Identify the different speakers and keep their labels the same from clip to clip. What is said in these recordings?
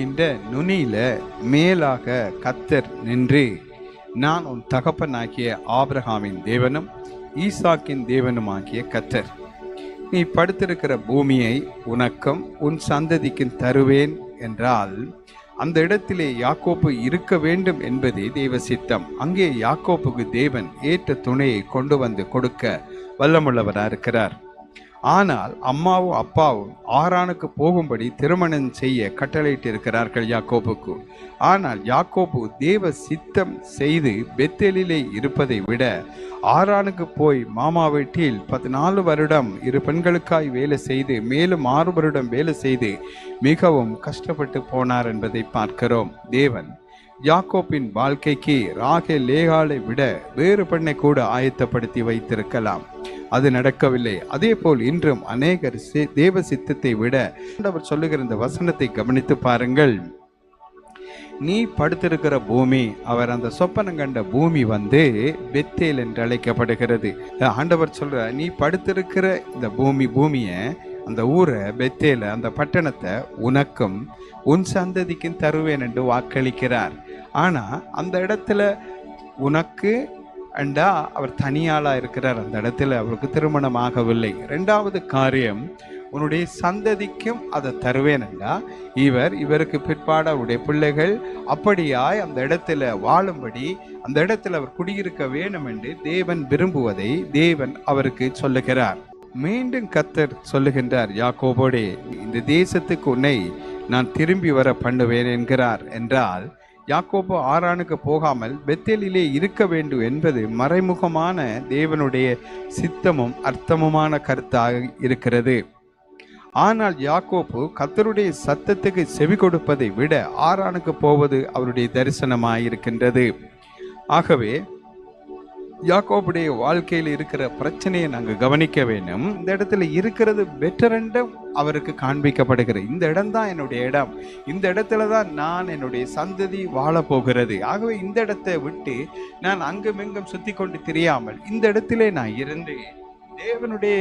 Speaker 1: இந்த நுனியில மேலாக கத்தர் நின்று நான் உன் தகப்பனாகிய ஆப்ரஹாமின் தேவனும் ஈசாக்கின் தேவனுமாகிய கத்தர். நீ படுத்திருக்கிற பூமியை உனக்கும் உன் சந்ததிக்கும் தருவேன் என்றால் அந்த இடத்திலே யாக்கோப்பு இருக்க வேண்டும் என்பதே தெய்வ சித்தம். அங்கே யாக்கோப்புக்கு தேவன் ஏற்ற துணையை கொண்டு வந்து கொடுக்க வல்லமுள்ளவராக இருக்கிறார் ஆனால் அம்மாவும் அப்பாவும் ஆரானுக்கு போகும்படி திருமணம் செய்ய கட்டளையிட்டு இருக்கிறார்கள் ஆனால் யாக்கோபு தேவ சித்தம் செய்து பெத்தேலிலே இருப்பதை விட ஆரானுக்கு போய் மாமா வீட்டில் பதினாலு வருடம் இரு பெண்களுக்காய் வேலை செய்து மேலும் ஆறு வருடம் வேலை செய்து மிகவும் கஷ்டப்பட்டு போனார் என்பதை பார்க்கிறோம். தேவன் யாக்கோப்பின் வாழ்க்கைக்கு ராகே லேகாலை விட வேறு பெண்ணை கூட ஆயத்தப்படுத்தி வைத்திருக்கலாம். அது நடக்கவில்லை. அதே போல் இன்றும் அநேகர் சி- தேவ சித்தத்தை விட ஆண்டவர் சொல்லுகிற இந்த வசனத்தை கவனித்து பாருங்கள். நீ படுத்திருக்கிற பூமி அவர் அந்த சொப்பனம் கண்ட பூமி வந்து பெத்தேல் என்று அழைக்கப்படுகிறது. ஆண்டவர் சொல்ற நீ படுத்திருக்கிற இந்த பூமி பூமியை அந்த ஊரை பெத்தேல அந்த பட்டணத்தை உனக்கும் உன் சந்ததிக்கும் தருவேன் என்று வாக்களிக்கிறார். ஆனா அந்த இடத்துல உனக்கு அண்டா uh, அவர் தனியாளாக இருக்கிறார். அந்த இடத்துல அவருக்கு திருமணம் ஆகவில்லை. ரெண்டாவது காரியம் உன்னுடைய சந்ததிக்கும் அதை தருவேன் அண்டா இவர் இவருக்கு பிற்பாடு அவருடைய பிள்ளைகள் அப்படியாய் அந்த இடத்துல வாழும்படி அந்த இடத்துல அவர் குடியிருக்க வேணும் என்று தேவன் விரும்புவதை தேவன் அவருக்கு சொல்லுகிறார். மீண்டும் கத்தர் சொல்லுகின்றார் யாக்கோபோடே இந்த தேசத்துக்கு உன்னை நான் திரும்பி வர பண்ணுவேன் என்கிறார். என்றால் யாக்கோபு ஆரானுக்கு போகாமல் பெத்தேலிலே இருக்க வேண்டும் என்பது மறைமுகமான தேவனுடைய சித்தமும் அர்த்தமுமான கருத்தாக இருக்கிறது. ஆனால் யாக்கோப்பு கத்தருடைய சத்தத்துக்கு செவி கொடுப்பதை விட ஆரானுக்கு போவது அவருடைய தரிசனமாயிருக்கின்றது. ஆகவே யாக்கோபுடைய வாழ்க்கையில் இருக்கிற பிரச்சனையை நாங்கள் கவனிக்க வேண்டும். இந்த இடத்துல இருக்கிறது பெட்டரெண்டும் அவருக்கு காண்பிக்கப்படுகிறது. இந்த இடம் தான் என்னுடைய இடம். இந்த இடத்துல தான் நான் என்னுடைய சந்ததி வாழப்போகிறது ஆகவே இந்த இடத்தை விட்டு நான் அங்கும் இங்கும் சுற்றி கொண்டு திரியாமல் இந்த இடத்திலே நான் இருந்து தேவனுடைய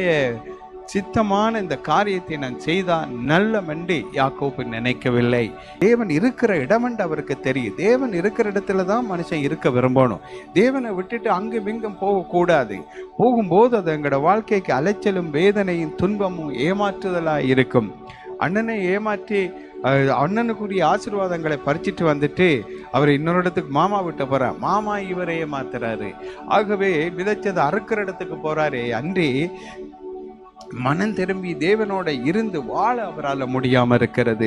Speaker 1: சித்தமான இந்த காரியத்தை நான் செய்தால் நல்ல மண்டி யாக்கோப்பு நினைக்கவில்லை. தேவன் இருக்கிற இடமென்று அவருக்கு தெரியும். தேவன் இருக்கிற இடத்துல தான் மனுஷன் இருக்க விரும்பணும். தேவனை விட்டுட்டு அங்கும் இங்கும் போகக்கூடாது. போகும்போது அது எங்களோட வாழ்க்கைக்கு அலைச்சலும் வேதனையும் துன்பமும் ஏமாற்றுதலாக இருக்கும். அண்ணனை ஏமாற்றி அண்ணனுக்குரிய ஆசீர்வாதங்களை பறிச்சிட்டு வந்துட்டு அவர் இன்னொரு இடத்துக்கு மாமா விட்ட போகிறார் மாமா இவரையே மாத்துறாரு. ஆகவே விதைச்சதை அறுக்கிற இடத்துக்கு போகிறாரே அன்றி மனம் திரும்பி தேவனோட இருந்து வாழ அவரால் முடியாமல் இருக்கிறது.